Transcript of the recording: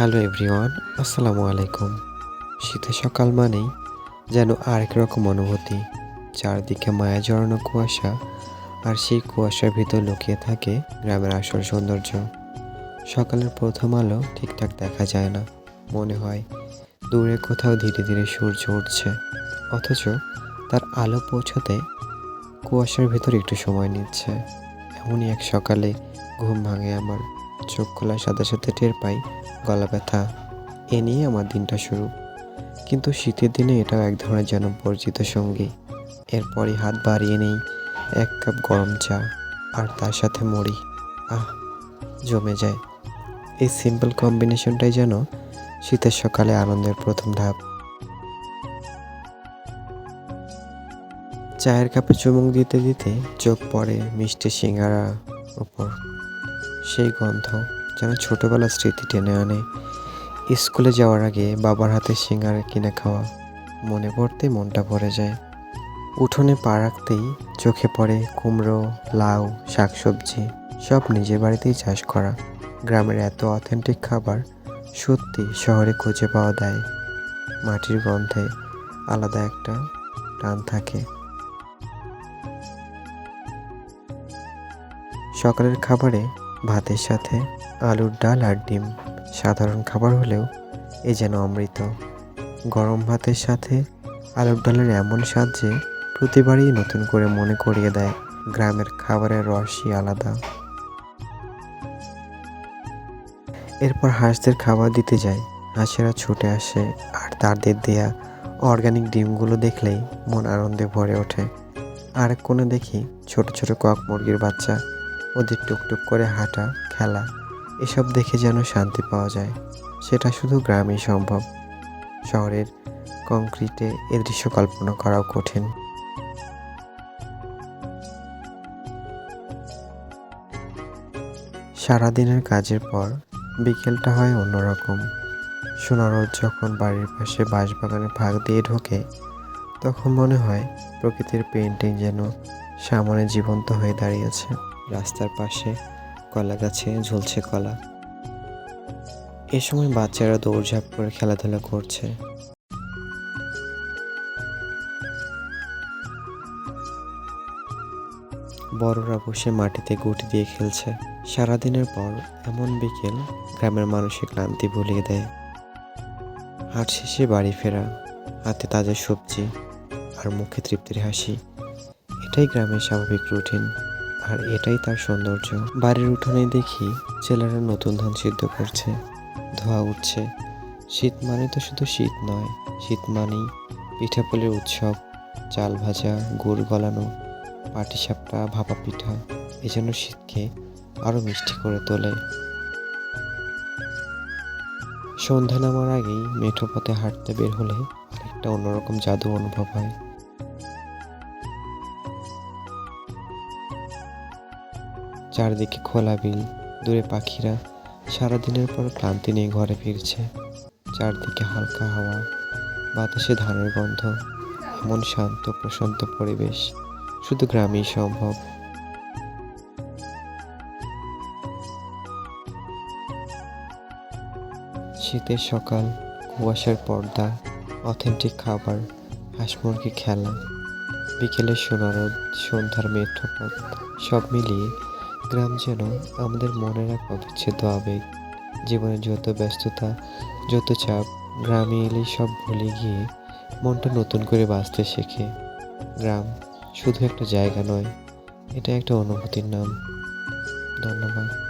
Hello everyone, আসসালামু আলাইকুম। শীতের সকাল মানেই যেন আরেক রকম অনুভূতি, চারদিকে মায়া জড়ানো কুয়াশা আর সেই কুয়াশার ভিতর লুকিয়ে থাকে গ্রামের আসল সৌন্দর্য। সকালের প্রথম আলো ঠিকঠাক দেখা যায় না, মনে হয় দূরে কোথাও ধীরে ধীরে সূর্য উঠছে, অথচ তার আলো পৌঁছাতে কুয়াশার ভিতর একটু সময় নিচ্ছে। এমনই এক সকালে ঘুম ভাঙে আমার, চোখ খোলার সাথে সাথে টের পাই গলা ব্যথা এ নিয়ে আমার দিনটা শুরু। কিন্তু শীতের দিনে এটাও এক ধরনের যেন পরিচিত সঙ্গী। এরপরই হাত বাড়িয়ে নেই, এক কাপ গরম চা আর তার সাথে মুড়ি। আহ, জমে যায়। এই সিম্পল কম্বিনেশনটাই যেন শীতের সকালে আনন্দের প্রথম ধাপ। চায়ের কাপে চুমুক দিতে দিতে চোখ পড়ে মিষ্টি সিঙ্গারা উপর। সেই গন্ধ যেন ছোটোবেলার স্মৃতি টেনে আনে। স্কুলে যাওয়ার আগে বাবার হাতে সিঙ্গারা কিনে খাওয়া। মনে পড়তে মনটা ভরে যায়। উঠোনে পা রাখতেই চোখে পড়ে কুমড়ো, লাউ, শাকসবজি, সব নিজের বাড়িতেই চাষ করা। গ্রামের এত অথেন্টিক খাবার সত্যি শহরে খুঁজে পাওয়া দেয়। মাটির গন্ধে আলাদা একটা টান থাকে। সকালের খাবারে ভাতের সাথে আলুর ডাল আর ডিম। সাধারণ খাবার হলেও এ যেন অমৃত। গরম ভাতের সাথে আলুর ডালের এমন স্বাদ যে প্রতিবারই নতুন করে মনে করিয়ে দেয়। গ্রামের খাবারের রসই আলাদা। এরপর হাঁসদের খাবার দিতে যাই। হাঁসেরা ছুটে আসে আর তাদের দেয়া অর্গানিক ডিমগুলো দেখলেই মন আনন্দে ভরে ওঠে। আর কোণে দেখি ছোট ছোট কক মুরগির বাচ্চা ওদের টুকটুক করে হাঁটা, খেলা, এসব দেখে যেন শান্তি পাওয়া যায়। সেটা শুধু গ্রামেই সম্ভব। শহরের কংক্রিটে এ দৃশ্য কল্পনা করাও কঠিন। সারাদিনের কাজের পর বিকেলটা হয় অন্যরকম। সোনারোদ যখন বাড়ির পাশে বাঁশবাগানে ফাঁক দিয়ে ঢোকে, তখন মনে হয় প্রকৃতির পেন্টিং যেন সামনে জীবন্ত হয়ে দাঁড়িয়েছে। রাস্তার পাশে কলা গাছে ঝুলছে কলা। এ সময় বাচ্চারা দৌড়ঝাঁপ করে খেলাধুলা করছে। বড়রা বসে মাটিতে গুটি দিয়ে খেলছে। সারাদিনের পর এমন বিকেল, গ্রামের মানুষের ক্লান্তি ভুলিয়ে দেয়। হাট শেষে বাড়ি ফেরা, হাতে তাজা সবজি আর মুখে তৃপ্তির হাসি। এটাই গ্রামের স্বাভাবিক রুটিন। আর এটাই তার সৌন্দর্য। বাড়ির উঠোনে দেখি ছেলেরা নতুন ধান সিদ্ধ করছে। ধোয়া উঠছে। শীত মানে তো শুধু শীত নয়, শীত মানেই পিঠাপুলির উৎসব, চাল ভাজা, গুড় গলানো, পাটিসাপটা, ভাপা পিঠা এজন্য শীতকে আরও মিষ্টি করে তোলে। সন্ধ্যা নামার আগেই মেঠো পথে হাঁটতে বের হলে আরেকটা অন্যরকম জাদু অনুভব হয়। চারদিকে খোলা বিল, দূরে পাখিরা, সারাদিনের পর ক্লান্তি নিয়ে ঘরে ফিরছে। চারদিকে হালকা হাওয়া, বাতাসে ধানের গন্ধ এমন শান্ত, প্রশান্ত পরিবেশ, শুধু গ্রামেই সম্ভব। শীতের সকাল, কুয়াশার পর্দা, অথেন্টিক খাবার, হাঁস মুরগি খেলা, বিকেলের সোনারোদ সন্ধ্যার মেঠোপথ, সব মিলিয়ে গ্রাম যেন আমাদের মনের এক অবিচ্ছেদ্য আবেগ। জীবনে যত ব্যস্ততা, যত চাপ, গ্রামে এলে সব ভুলে গিয়ে মনটা নতুন করে বাঁচতে শেখে। গ্রাম শুধু একটা জায়গা নয়, এটা একটা অনুভূতির নাম। ধন্যবাদ।